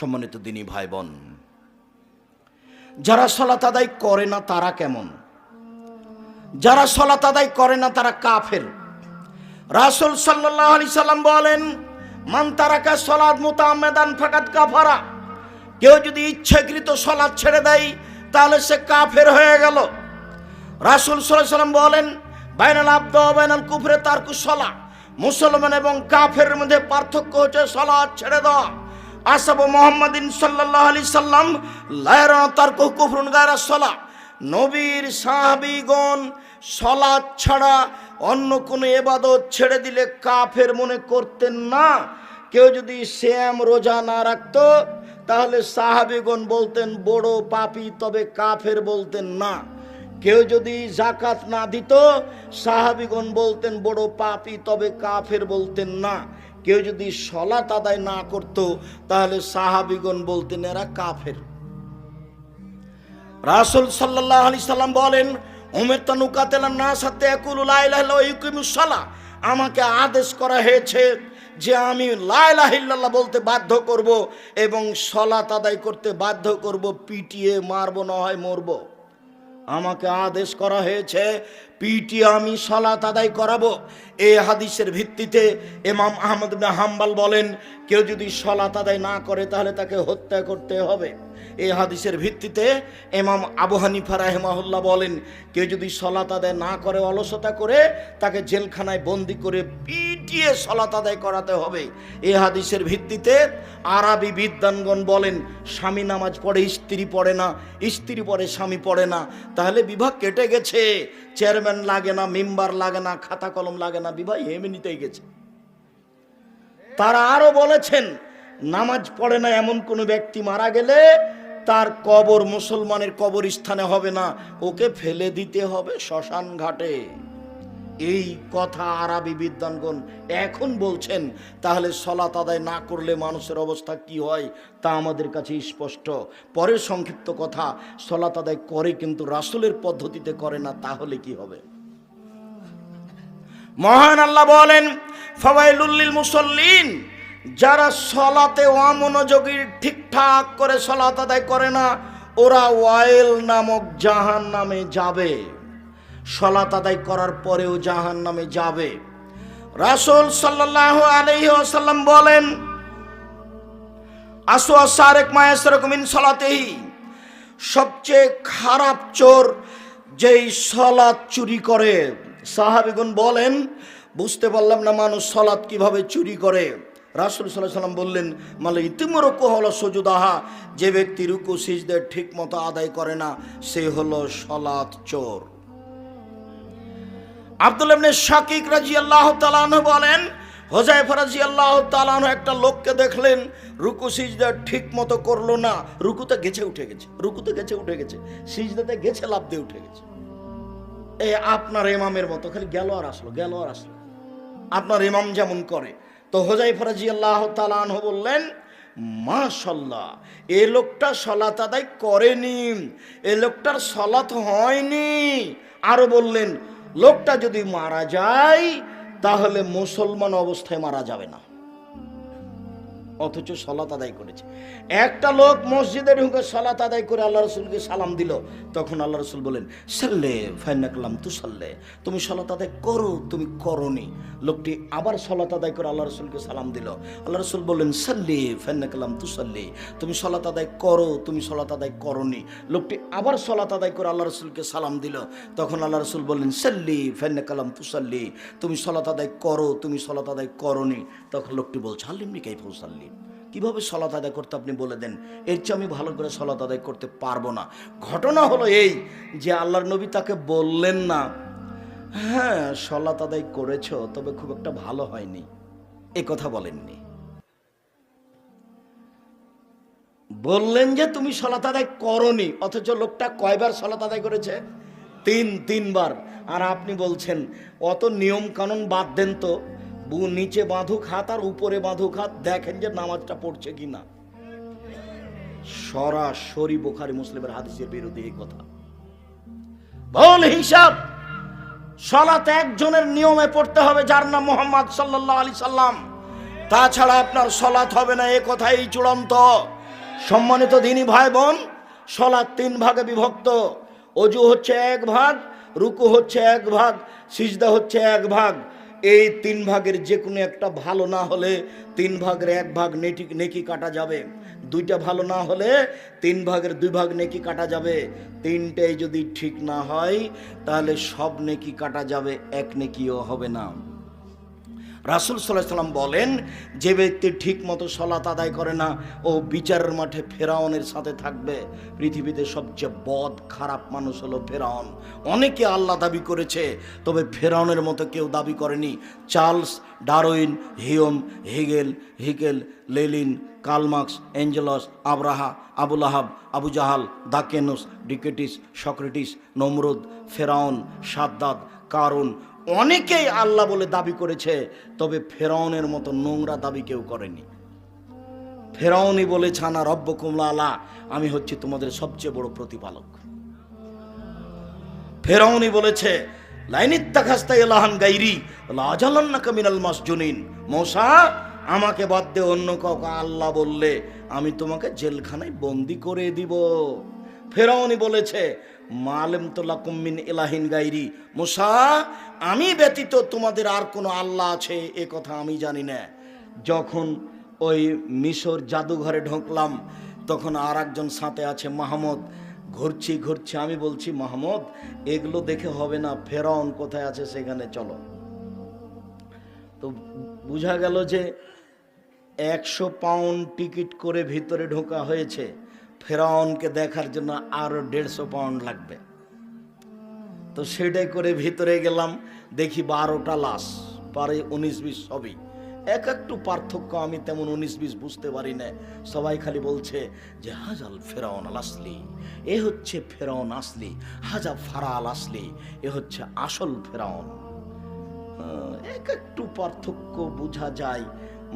সম্মানিত দিনী ভাই বোন যারা সলাত আদায় করে না তারা কেমন? যারা সলাত আদায় করে না তারা কাফের। রাসুল সাল্লাহ আলি সাল্লাম বলেন, মান তারাকা সলাদ মোতামেদান ফাকাত কাফারা। কেউ যদি ইচ্ছাকৃত সলাদ ছেড়ে দেয়, তাহলে সে কাফের হয়ে গেল। রাসুল সাল্লাম বলেন, বাইনাল আব্দ বাইনাল কুফরে তার কুসলা মুসলমান এবং কাফের মধ্যে পার্থক্য হচ্ছে সলাদ ছেড়ে দেওয়া। আসাব মোহাম্মদিন সাল্লাহ আলি সাল্লাম, লায়রা তার কুফরুন গায়রা সলা। নবীর সাহাবিগণ সলাদ ছাড়া অন্য কোনো এবাদত ছেড়ে দিলে কাফের মনে করতেন না। কেউ যদি শ্যাম রোজা না রাখত, তাহলে সাহাবিগণ বলতেন, বড় পাপি, তবে কাফের বলতেন না। কেউ যদি জাকাত না দিত, সাহাবিগণ বলতেন, বড় পাপি, তবে কাফের বলতেন না। কেউ যদি সলাত আদায় না করত, তাহলে সাহাবিগণ বলতেন, এরা কাফের। রাসুল সাল্লাহ আলি সাল্লাম বলেন, উমের তানুকাতেলা না সাথে একুলুল্লাহ আমাকে আদেশ করা হয়েছে যে আমি লাইলাহিল্লাহ বলতে বাধ্য করব এবং সলাত আদায় করতে বাধ্য করব, পিটিয়ে মারবো, না হয় মরবো। আমাকে আদেশ করা হয়েছে, পিটি আমি সলাত আদায় করাবো। এ হাদিসের ভিত্তিতে এমাম আহমদ হাম্বাল বলেন, কেউ যদি সলাত আদায় না করে তাহলে তাকে হত্যা করতে হবে। এই হাদিসের ভিত্তিতে এমাম আবু হানিফা রাহেমাহুল্লাহ বলেন, কেউ যদি সলাত আদায় না করে, অলসতা করে তাকে জেলখানায় বন্দি করে পিটিয়ে সলাত আদায় করাতে হবে। এ হাদিসের ভিত্তিতে আরবি বিদ্যানগণ বলেন, স্বামী নামাজ পড়ে, স্ত্রী পড়ে না, স্ত্রী পড়ে, স্বামী পড়ে না। তাহলে বিভাগ কেটে গেছে। চেয়ারম্যান লাগে না, মেম্বার লাগে না, খাতা কলম লাগে না বিবাহ এমনিতেই গেছে। তারা আরও বলেছেন, নামাজ পড়ে না এমন কোনো ব্যক্তি মারা গেলে তার কবর মুসলমানের কবরস্থানে হবে না, ওকে ফেলে দিতে হবে শ্মশান ঘাটে। এই কথা আরবি বিদ্যানগণ এখন বলছেন, তাহলে সলাত আদায় না করলে মানুষের অবস্থা কি হয় তা আমাদের কাছে স্পষ্ট। পরের সংক্ষিপ্ত কথা সলাত আদায় করে কিন্তু রাসুলের পদ্ধতিতে করে না, তাহলে কি হবে? মহান আল্লাহ বলেন ফবাইলুল্লিল মুসল্লিন, যারা সলাতে অমনোযোগী ঠিকঠাক করে সলাত আদায় করে না, ওরা ওয়াইল নামক জাহান নামে যাবে। সলাত আদায় করার পরেও জাহান নামে যাবে। রাসুল সাল্লাহ আলহি আসাল্লাম বলেন, আসো সারেক মায়াসরকমিন সলাতেই সবচেয়ে খারাপ চোর যেই সলাৎ চুরি করে। সাহাবিগুন বলেন, বুঝতে পারলাম না মানুষ সলাৎ কীভাবে চুরি করে। রাসুল সাল্লাহ সাল্লাম বললেন মানে ইতিমরক্য হলো সজুদাহা। যে ব্যক্তি রুকু সিজদের ঠিক মতো আদায় করে না, সে হলো সলাৎ চোর। আব্দুল ইবনে শাকিক রাজি আল্লাহ তালানহ বলেন হোজাইফা রাজি আল্লাহ তালানহ একটা লোককে দেখলেন, রুকু সিজদা ঠিক মতো করল না, রুকুতে গেছে উঠে গেছে, রুকুতে গেছে উঠে গেছে, সিজদাতে গেছে লাভ দিয়ে উঠে গেছে। এই আপনার ইমামের মতো, খালি গেল আর আসলো, গেল আর আসলো। আপনার ইমাম যেমন করে। তো হোজাইফা রাজি আল্লাহ তালানহ বললেন মাশাল্লাহ এ লোকটা সলাত আদায় করেনি, এ লোকটার সলাত হয়নি। আরও বললেন লোকটা যদি মারা যায় তাহলে মুসলমান অবস্থায় মারা যাবে না। অথচ সলাত আদায় করেছে। একটা লোক মসজিদে ঢুকে সলাত আদায় করে আল্লাহ রসুলকে সালাম দিল। তখন আল্লাহ রসুল বলেন, সাল্লে ফাইনাকলাম তু সাল্লে তুমি সলাত আদায় করো, তুমি করনি। লোকটি আবার সলাত আদায় করে আল্লাহ রসুলকে সালাম দিল। আল্লাহ রসুল বললেন, সাল্লে ফাইনাকলাম তু সাল্লে তুমি সলাত আদায় করো, তুমি সলাত আদায় করনি। লোকটি আবার সলাত আদায় করে আল্লাহ রসুলকে সালাম দিল। তখন আল্লাহ রসুল বললেন, সাল্লি ফাইনাকালাম তু সাল্লি তুমি সলাত আদায় করো, তুমি সলাত আদায় করনি। তখন লোকটি বলছে আল্লিমনি কাইফু সাল্লি। কীভাবে সলাত আদায় করতে আপনি বলে দেন? এর চেয়ে আমি ভালো করে সলাত আদায় করতে পারব না। ঘটনা হলো এই যে আল্লাহর নবী তাকে বললেন না হ্যাঁ সলাত আদায় করেছ, তবে খুব একটা ভালো হয়নি। এ কথা বলেননি। বললেন যে, তুমি সলাত আদায় করনি, অথচ লোকটা কয়বার সলাত আদায় করেছে? তিন, তিনবার। আর আপনি বলছেন, অত নিয়ম কানুন বাদ দেন তো। বু নিচে বাঁধুক হাত আর উপরে বাঁধুক হাত দেখেন যে নামাজটা পড়ছে কি না সরাসরি বোখারি মুসলিমের হাদিসের বিরোধী এই কথা। ভুল হিসাব, সলাত একজনের নিয়মে পড়তে হবে যার নাম মোহাম্মদ সাল্লাহ আলি সাল্লাম। তাছাড়া আপনার সলাত হবে না, এ কথাই চূড়ান্ত। সম্মানিত দিনী ভাই বোন সলাদ তিন ভাগে বিভক্ত। অজু হচ্ছে এক ভাগ, রুকু হচ্ছে এক ভাগ, সিজদা হচ্ছে এক ভাগ। এই তিন ভাগের যে কোনো একটা ভালো না হলে তিন ভাগের এক ভাগ নেটি নেকি কাটা যাবে। দুইটা ভালো না হলে তিন ভাগের দুই ভাগ নেকি কাটা যাবে। তিনটাই যদি ঠিক না হয়, তাহলে সব নেকি কাটা যাবে, এক নেকিও হবে না। রাসুল সাল্লাহ সাল্লাম বলেন, যে ব্যক্তি ঠিক মতো সলাত আদায় করে না, ও বিচারের মাঠে ফেরাউনের সাথে থাকবে। পৃথিবীতে সবচেয়ে বদ, খারাপ মানুষ হলো ফেরাউন। অনেকে আল্লাহ দাবি করেছে, তবে ফেরাউনের মতো কেউ দাবি করেনি। Charles Darwin Hume Hegel, Haeckel, Lenin Karl Marx Engels, Abraha, Abul Ahab, Abu Jahal, Daqyanus, ডিকেটিস, Socrates, Nimrod, Firaun Shaddad Qarun অনেকেই আল্লাহ বলে দাবি করেছে, তবে ফেরাউনের মতো নোংরা দাবি কেউ করেনি। ফেরাউনি বলে ছানা রব্ব কুমলা আলা আমি হচ্ছি তোমাদের সবচেয়ে বড় প্রতিপালক। ফেরাউনি বলেছে আমাকে বাদ দিয়ে অন্য কাউকে আল্লাহ বললে আমি তোমাকে জেলখানায় বন্দি করে দিব। ফেরাউনি বলেছে মালেম তোলা কুম্মিন এলাহিন গাইরি। মুসা, আমি ব্যতীত তোমাদের আর কোনো আল্লাহ আছে? এ কথা আমি জানি না। যখন ওই মিশর জাদুঘরে ঢুকলাম, তখন আর একজন সাথে আছে মাহমদ। ঘুরছি ঘুরছি, আমি বলছি, মাহমদ, এগুলো দেখে হবে না, ফেরাউন কোথায় আছে সেখানে চলো। তো বোঝা গেল যে একশো পাউন্ড টিকিট করে ভিতরে ঢোকা হয়েছে। ফেরাউনকে দেখার জন্য আরও দেড়শো পাউন্ড লাগবে। তো সেটাই করে ভিতরে গেলাম, দেখি বারোটা লাশ, পারে উনিশ বিশ সবই। এক একটু পার্থক্য আমি তেমন উনিশ বিশ বুঝতে পারি না। সবাই খালি বলছে যে, হাজাল ফেরাউন আল আসলি। এ হচ্ছে ফেরাউন আসলি, হাজা ফারাল আসলি, এ হচ্ছে আসল ফেরাউন। এক একটু পার্থক্য বোঝা যায়,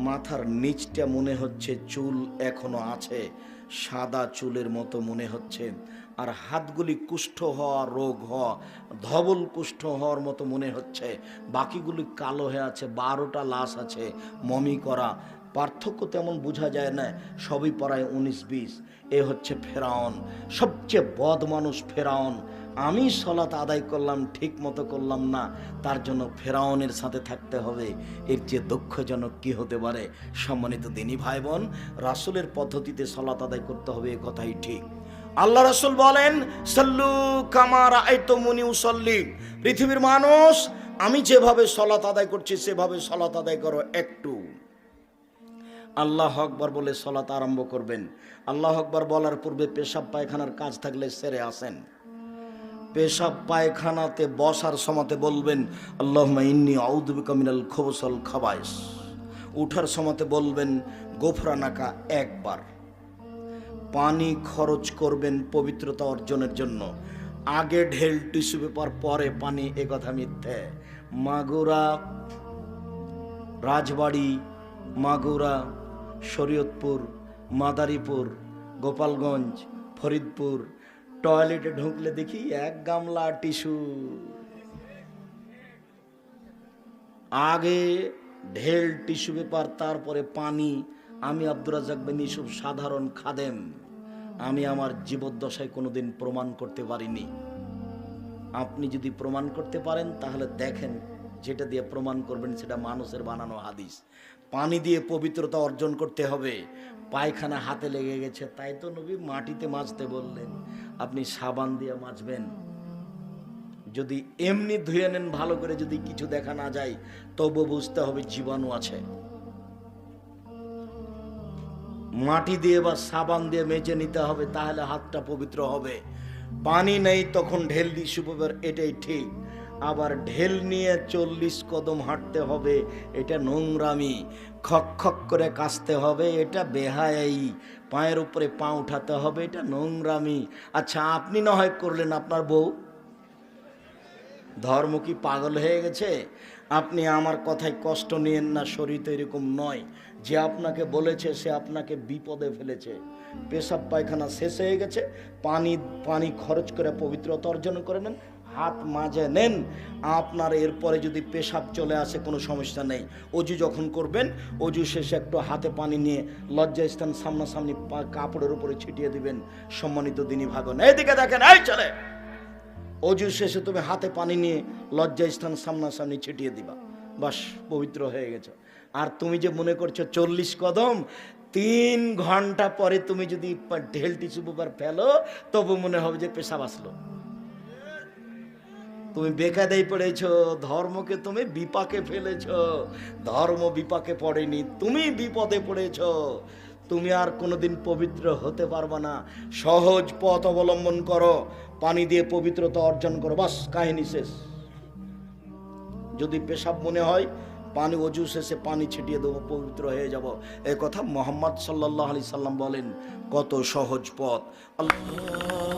মাথার নিচটা মনে হচ্ছে চুল এখনও আছে। সাদা চুলের মতো মনে হচ্ছে। আর হাতগুলি কুষ্ঠ হওয়া রোগ হওয়া, ধবল কুষ্ঠ হওয়ার মতো মনে হচ্ছে। বাকিগুলি কালো হয়ে আছে, বারোটা লাশ আছে, মমি করা। পার্থক্য তেমন বোঝা যায় না, সবই পড়ায় উনিশ বিশ। এ হচ্ছে ফেরাউন, সবচেয়ে বদ মানুষ ফেরাউন। আমি সলাত আদায় করলাম, ঠিক মতো করলাম না, তার জন্য ফেরাউনের সাথে থাকতে হবে। এর চেয়ে দুঃখজনক কি হতে পারে? সম্মানিত দিনী ভাই বোন রাসুলের পদ্ধতিতে সলাত আদায় করতে হবে, এ কথাই ঠিক। আল্লাহ রাসুল বলেন, সাল্লু কামার আয়তো মুনি উসল্লি। পৃথিবীর মানুষ, আমি যেভাবে সলাত আদায় করছি, সেভাবে সলাত আদায় করো একটু। আল্লাহ আকবর বলে সলাত আরম্ভ করবেন। আল্লাহ আকবর বলার পূর্বে পেশাব পায়খানার কাজ থাকলে সেরে আসেন। পেশাব পায়খানাতে বসার সময়তে বলবেন আল্লাহ ইন্নি আউদ্বিকা মিনাল খবসল খাবাইস। উঠার সময়তে বলবেন, গোফরানাকা একবার। পানি খরচ করবেন পবিত্রতা অর্জনের জন্য। আগে ঢেল, টিস্যু পেপার, পরে পানি, এ কথা মিথ্যে। মাগুরা, রাজবাড়ি, মাগুরা শরীয়তপুর, মাদারীপুর, গোপালগঞ্জ, ফরিদপুর। টয়লেটে ঢুকলে দেখি এক গামলা টিস্যু। আগে ঢেল টিস্যু পেপার, তারপরে পানি। আমি আব্দুর রাজাক বিন সাধারণ খাদেম। আমি আমার জীবদ্দশায় কোনোদিন প্রমাণ করতে পারিনি। আপনি যদি প্রমাণ করতে পারেন, তাহলে দেখেন যেটা দিয়ে প্রমাণ করবেন সেটা মানুষের বানানো হাদিস। পানি দিয়ে পবিত্রতা অর্জন করতে হবে। পায়খানা হাতে লেগে গেছে, তাই তো নবী মাটিতে মাজতে বললেন, আপনি সাবান দিয়ে মাজবেন। যদি এমনি ধুয়ে নেন, ভালো করে যদি কিছু দেখা না যায়, তবু বুঝতে হবে জীবাণু আছে। মাটি দিয়ে বা সাবান দিয়ে মেজে নিতে হবে, তাহলে হাতটা পবিত্র হবে। পানি নেই তখন ঢেল দিয়ে এটাই ঠিক। আবার ঢেল নিয়ে চল্লিশ কদম হাঁটতে হবে, এটা নোংরামি। খক খক করে কাশতে হবে, এটা বেহায়াই। পায়ের উপরে পা উঠাতে হবে, এটা নোংরামি। আচ্ছা আপনি না হয় করলেন আপনার বউ? ধর্ম কি পাগল হয়ে গেছে? আপনি আমার কথায় কষ্ট নিয়েন না, শরীর তো এরকম নয়। যে আপনাকে বলেছে, সে আপনাকে বিপদে ফেলেছে। পেশাব পায়খানা শেষ হয়ে গেছে, পানি পানি খরচ করে পবিত্রতা অর্জন করে নেন। হাত মাজে নেন, আপনার এরপরে যদি পেশাব চলে আসে, কোনো সমস্যা নেই। অজু যখন করবেন, অজু শেষে একটু হাতে পানি নিয়ে লজ্জা স্থান সামনাসামনি কাপড়ের উপরে ছিটিয়ে দিবেন সম্মানিত দিনী ভাগন। এইদিকে দেখেন, এই চলে অজু শেষে তুমি হাতে পানি নিয়ে লজ্জা স্থান সামনাসামনি ছিটিয়ে দিবা। বাস, পবিত্র হয়ে গেছে। আর তুমি যে মনে করছ চল্লিশ কদম, তিন ঘণ্টা পরে তুমি যদি ঢেল টিস্যু পেপার ফেলো, তবু মনে হবে যে পেশাব আসলো। তুমি বেকাদেই পড়েছ, ধর্মকে তুমি বিপাকে ফেলেছ, ধর্ম বিপাকে পড়েনি, তুমি বিপদে পড়েছ। তুমি আর কোনোদিন পবিত্র হতে পারবে না। সহজ পথ অবলম্বন করো, পানি দিয়ে পবিত্রতা অর্জন করো, বাস, কাহিনী শেষ। যদি পেশাব মনে হয়, পানি অজু শেষে পানি ছিটিয়ে দেবো, পবিত্র হয়ে যাব। এ কথা মোহাম্মদ সাল্লাহ আলি সাল্লাম বলেন, কত সহজ পথ। আল্লাহ